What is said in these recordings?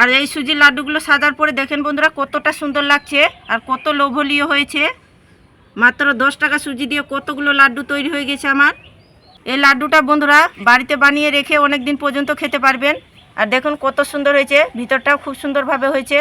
আর এই সুজির লাড্ডুগুলো সাজার পরে দেখেন বন্ধুরা, কতটা সুন্দর লাগছে আর কত লোভনীয় হয়েছে। মাত্র দশ টাকা সুজি দিয়ে কতগুলো লাড্ডু তৈরি হয়ে গেছে আমার। এই লাড্ডুটা বন্ধুরা বাড়িতে বানিয়ে রেখে অনেক দিন পর্যন্ত খেতে পারবেন। আর দেখুন কত সুন্দর হয়েছে, ভিতরটাও খুব সুন্দরভাবে হয়েছে।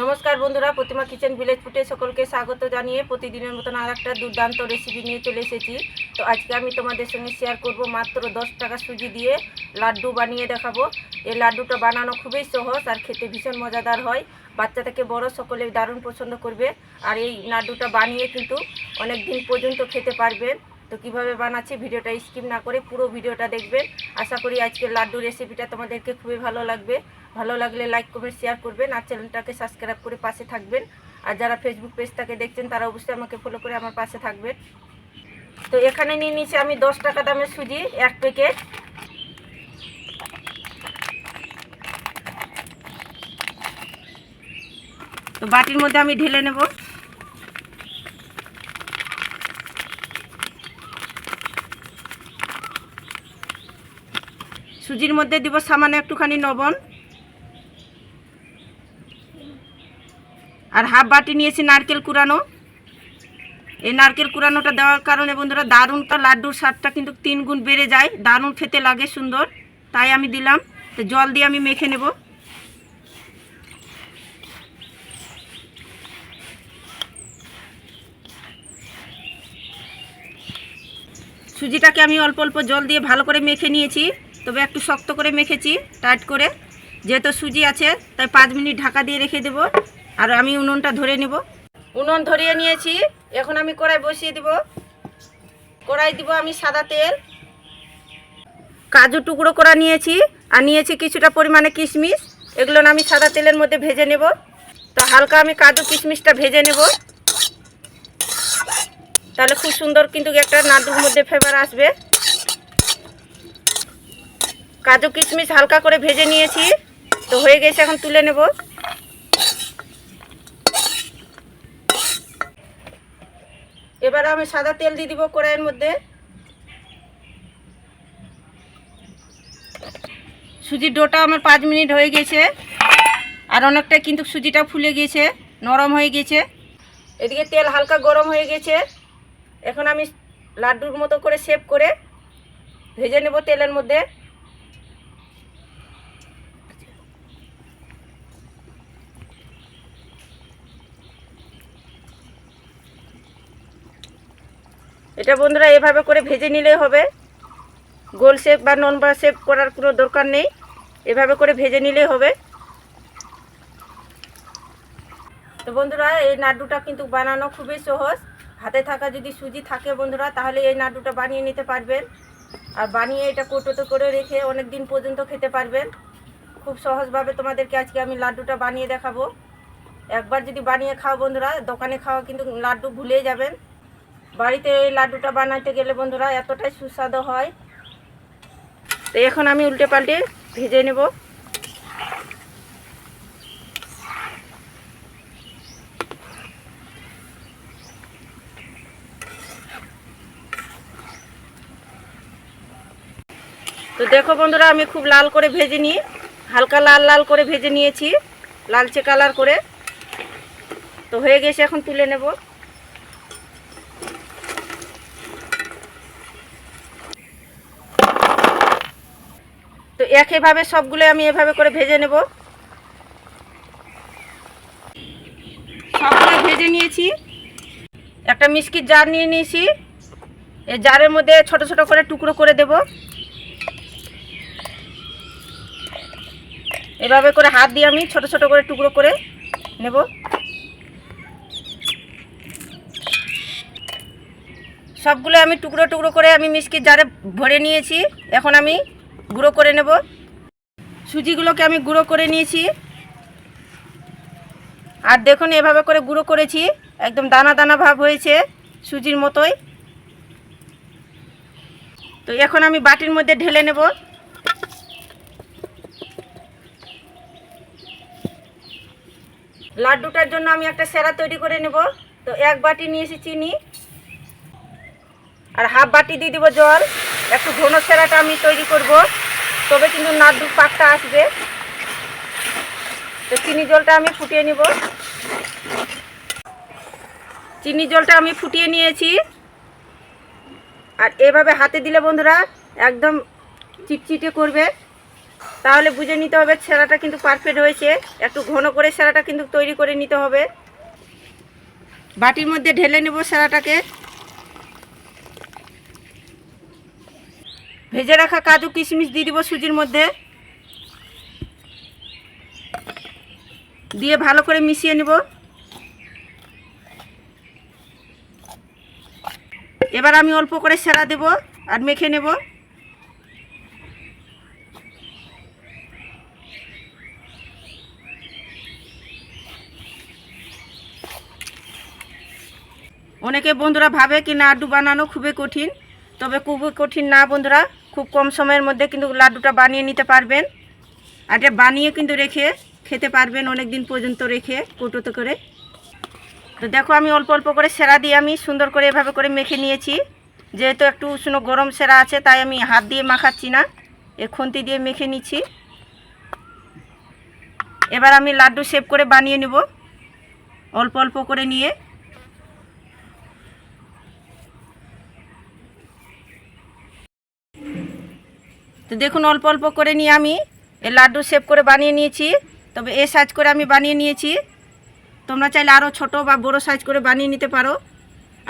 নমস্কার বন্ধুরা, প্রতিমা কিচেন ভিলেজ ফুটে সকলকে স্বাগত জানিয়ে প্রতিদিনের মতন আর একটা দুর্দান্ত রেসিপি নিয়ে চলে এসেছি। তো আজকে আমি তোমাদের সঙ্গে শেয়ার করব মাত্র দশ টাকা সুজি দিয়ে লাড্ডু বানিয়ে দেখাবো। এই লাড্ডুটা বানানো খুবই সহজ আর খেতে ভীষণ মজাদার হয়। বাচ্চা থেকে বড় সকলে দারুণ পছন্দ করবে। আর এই লাড্ডুটা বানিয়ে কিন্তু অনেক দিন পর্যন্ত খেতে পারবেন তো কীভাবে বানাচ্ছি ভিডিওটা স্কিপ না করে পুরো ভিডিওটা দেখবেন। আশা করি আজকের লাড্ডু রেসিপিটা তোমাদেরকে খুবই ভালো লাগবে। ভালো লাগলে লাইক কমেন্ট শেয়ার করবেন আর চ্যানেলটাকে সাবস্ক্রাইব করে পাশে থাকবেন। আর যারা ফেসবুক পেজটাকে দেখছেন, তারা অবশ্যই আমাকে ফলো করে আমার পাশে থাকবেন। তো এখানে নিয়ে নিয়েছি আমি দশ টাকা দামের সুজি, এক প্যাকেট তো বাটির মধ্যে আমি ঢেলে নেব। সুজির মধ্যে দিব সামান্য একটুখানি লবণ। আর হাফ বাটি নিয়েছি নারকেল কুড়ানো। এই নারকেল কুড়ানোটা দেওয়ার কারণে বন্ধুরা দারুণটা লাড্ডুর স্বাদটা কিন্তু তিন গুণ বেড়ে যায়। দারুণ খেতে লাগে, সুন্দর। তাই আমি দিলাম। তো জল দিয়ে আমি মেখে নেব। সুজিটাকে আমি অল্প অল্প জল দিয়ে ভালো করে মেখে নিয়েছি। তবে একটু শক্ত করে মেখেছি, টাইট করে। যেহেতু সুজি আছে, তাই পাঁচ মিনিট ঢাকা দিয়ে রেখে দেব। আর আমি উনুনটা ধরে নেব। উনুন ধরিয়ে নিয়েছি। এখন আমি কড়াই বসিয়ে দেব। কড়াই দিব আমি সাদা তেল। কাজু টুকরো করা নিয়েছি। আর নিয়েছি কিছুটা পরিমাণে কিশমিশ। এগুলো আমি সাদা তেলের মধ্যে ভেজে নেব। তো হালকা আমি কাজু কিশমিশটা ভেজে নেব। তাহলে খুব সুন্দর কিন্তু একটা নাড়ুর মধ্যে ফ্লেভার আসবে। কাজু কিশমিশ হালকা করে ভেজে নিয়েছি। তো হয়ে গেছে, এখন তুলে নেব। এবার আমি সাদা তেল দিয়ে দিব কড়াইয়ের মধ্যে। সুজির ডোটা আমার পাঁচ মিনিট হয়ে গেছে। আর অনেকটা কিন্তু সুজিটা ফুলে গেছে, নরম হয়ে গেছে। এদিকে তেল হালকা গরম হয়ে গেছে। এখন আমি লাড্ডুর মতো করে শেপ করে ভেজে নেব তেলের মধ্যে। এটা বন্ধুরা এভাবে করে ভেজে নিলেই হবে। গোল শেপ বা ননবা শেপ করার কোনো দরকার নেই। এভাবে করে ভেজে নিলেই হবে। তো বন্ধুরা, এই নাড়ুটা কিন্তু বানানো খুবই সহজ। হাতে থাকা যদি সুজি থাকে বন্ধুরা, তাহলে এই নাড়ুটা বানিয়ে নিতে পারবেন। আর বানিয়ে এটা কোটোতে করে রেখে অনেক দিন পর্যন্ত খেতে পারবেন। খুব সহজভাবে তোমাদেরকে আজকে আমি লাড্ডুটা বানিয়ে দেখাবো। একবার যদি বানিয়ে খাও বন্ধুরা, দোকানে খাওয়া কিন্তু লাড্ডু ভুলে যাবেন। বাড়িতে এই লাড্ডুটা বানাতে গেলে বন্ধুরা এতটাই সুস্বাদু হয়। তো এখন আমি উল্টে পাল্টে ভেজে নেব। তো দেখো বন্ধুরা, আমি খুব লাল করে ভেজে নিই। হালকা লাল লাল করে ভেজে নিয়েছি, লালচে কালার করে। তো হয়ে গেছে, এখন তুলে নেব। একইভাবে সবগুলো আমি এভাবে করে ভেজে নেব। সবগুলো ভেজে নিয়েছি। একটা মিষ্টির জার নিয়ে নিয়েছি। এই জারের মধ্যে ছোট ছোট করে টুকরো করে দেব। এভাবে করে হাত দিয়ে আমি ছোট ছোট করে টুকরো করে নেব। সবগুলো আমি টুকরো টুকরো করে আমি মিষ্টির জারে ভরে নিয়েছি। এখন আমি গুঁড়ো করে নেব। সুজিগুলোকে আমি গুঁড়ো করে নিয়েছি। আর দেখুন, এভাবে করে গুঁড়ো করেছি। একদম দানা দানা ভাব হয়েছে সুজির মতোই। তো এখন আমি বাটির মধ্যে ঢেলে নেব। লাড্ডুটার জন্য আমি একটা সেরা তৈরি করে নেব। তো এক বাটি নিয়েছি চিনি। আর হাফ বাটি দিয়ে দিব জল। একটু ঘন সেরাটা আমি তৈরি করব। তবে কিন্তু নাড়ুর পাকটা আসবে। তো চিনি জলটা আমি ফুটিয়ে নিব। চিনি জলটা আমি ফুটিয়ে নিয়েছি। আর এভাবে হাতে দিলে বন্ধুরা একদম চিটচিটে করবে। তাহলে বুঝে নিতে হবে সেরাটা কিন্তু পারফেক্ট হয়েছে। একটু ঘন করে সেরাটা কিন্তু তৈরি করে নিতে হবে। বাটির মধ্যে ঢেলে নেব সেরাটাকে ভেজে রাখা কাজু কিশমিশ দিয়ে দিব সুজির মধ্যে। দিয়ে ভালো করে মিশিয়ে নেব। এবার আমি অল্প করে সেরা দেব আর মেখে নেব। অনেকে বন্ধুরা ভাবে কি না আড্ডু বানানো খুবই কঠিন, তবে খুবই কঠিন না বন্ধুরা। খুব কম সময়ের মধ্যে কিন্তু লাড্ডুটা বানিয়ে নিতে পারবেন। আর এটা বানিয়ে কিন্তু রেখে খেতে পারবেন অনেক দিন পর্যন্ত রেখে কৌটোতে করে। তো দেখো আমি অল্প অল্প করে সেরা দিয়ে আমি সুন্দর করে এভাবে করে মেখে নিয়েছি। যেহেতু একটু উষ্ণ গরম সেরা আছে, তাই আমি হাত দিয়ে মাখাচ্ছি না। এ খুন্তি দিয়ে মেখে নিচ্ছি। এবার আমি লাড্ডু শেপ করে বানিয়ে নেব। অল্প অল্প করে নিয়ে তো দেখুন, অল্প অল্প করে নিয়ে আমি এই লাড্ডু শেপ করে বানিয়ে নিয়েছি। তবে এ সাইজ করে আমি বানিয়ে নিয়েছি। তোমরা চাইলে আরও ছোট বা বড় সাইজ করে বানিয়ে নিতে পারো।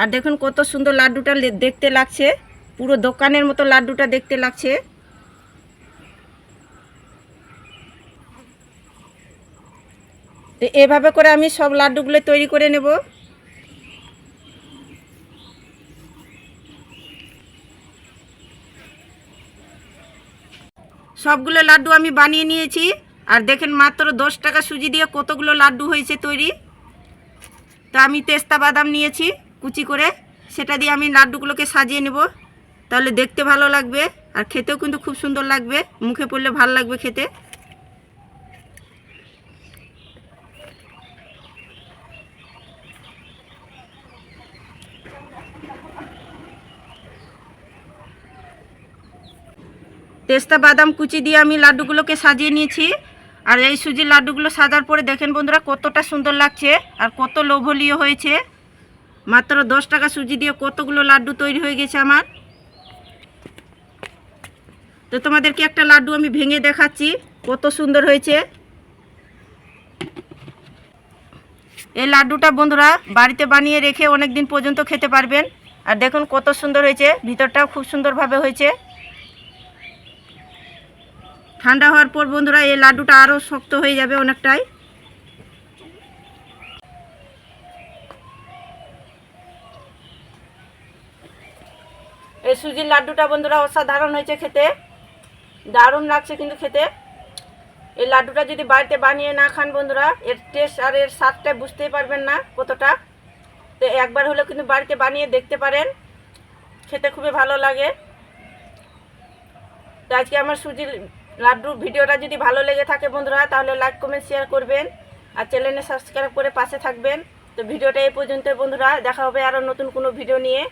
আর দেখুন, কত সুন্দর লাড্ডুটা দেখতে লাগছে। পুরো দোকানের মতো লাড্ডুটা দেখতে লাগছে। তো এভাবে করে আমি সব লাড্ডুগুলো তৈরি করে নেব। সবগুলো লাড্ডু আমি বানিয়ে নিয়েছি। আর দেখেন মাত্র দশ টাকা সুজি দিয়ে কতগুলো লাড্ডু হয়েছে তৈরি। তো আমি তেস্তা বাদাম নিয়েছি কুচি করে। সেটা দিয়ে আমি লাড্ডুগুলোকে সাজিয়ে নেব। তাহলে দেখতে ভালো লাগবে। আর খেতেও কিন্তু খুব সুন্দর লাগবে। মুখে পড়লে ভালো লাগবে খেতে। তেস্তা বাদাম, কুচি দিয়ে আমি লাড্ডুগুলোকে সাজিয়ে নিয়েছি। আর এই সুজির লাড্ডুগুলো সাজার পরে দেখেন বন্ধুরা, কতটা সুন্দর লাগছে আর কত লোভনীয় হয়েছে। মাত্র দশ টাকা সুজি দিয়ে কতগুলো লাড্ডু তৈরি হয়ে গেছে আমার। তো তোমাদেরকে একটা লাড্ডু আমি ভেঙে দেখাচ্ছি, কত সুন্দর হয়েছে। এই লাড্ডুটা বন্ধুরা বাড়িতে বানিয়ে রেখে অনেক দিন পর্যন্ত খেতে পারবেন। আর দেখুন কত সুন্দর হয়েছে, ভিতরটাও খুব সুন্দরভাবে হয়েছে। ঠান্ডা হওয়ার পর বন্ধুরা, এই লাড্ডুটা আরও শক্ত হয়ে যাবে অনেকটাই। এই সুজির লাড্ডুটা বন্ধুরা অসাধারণ হয়েছে খেতে। দারুণ লাগছে কিন্তু খেতে। এই লাড্ডুটা যদি বাড়িতে বানিয়ে না খান বন্ধুরা, এর টেস্ট আর এর স্বাদটা বুঝতেই পারবেন না কতটা। তো একবার হলেও কিন্তু বাড়িতে বানিয়ে দেখতে পারেন। খেতে খুবই ভালো লাগে। তো আজকে আমার সুজির লাড্ডুর ভিডিওটা যদি ভালো লেগে থাকে বন্ধুরা, তাহলে লাইক কমেন্ট শেয়ার করবেন। আর চ্যানেলে সাবস্ক্রাইব করে পাশে থাকবেন। তো ভিডিওটা এই পর্যন্ত বন্ধুরা, দেখা হবে আরও নতুন কোনো ভিডিও নিয়ে।